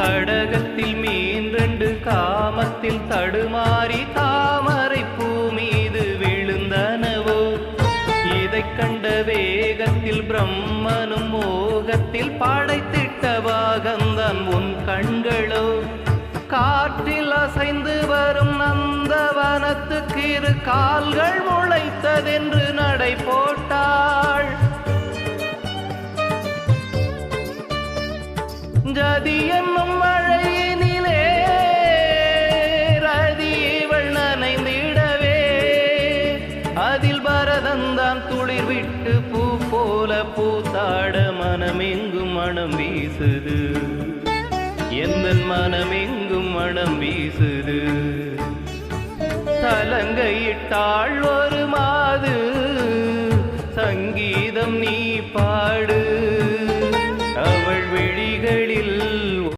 சடகத்தில் மீன் ரெண்டு காமத்தில் தடுமாறி தாமரை பூ மீது விழுந்தனவோ? இதை கண்ட வேகத்தில் பிரம்மனும் மோகத்தில் படைத்திட்ட பாகந்தான் உன் கண்களோ? காற்றில் அசைந்து வரும் நந்தவனத்துக்கு இரு கால்கள் முளைத்ததென்று நடை போட்டாள். ஜதியன் பரதந்தான் துளிர் விட்டு பூ போல பூத்தாட மனமெங்கும் மனம் வீசுது. எந்த மனமெங்கும் மனம் வீசுது? தலங்கையிட்டாள் ஒரு மாது சங்கீதம் நீ பாடு. அவள் விழிகளில்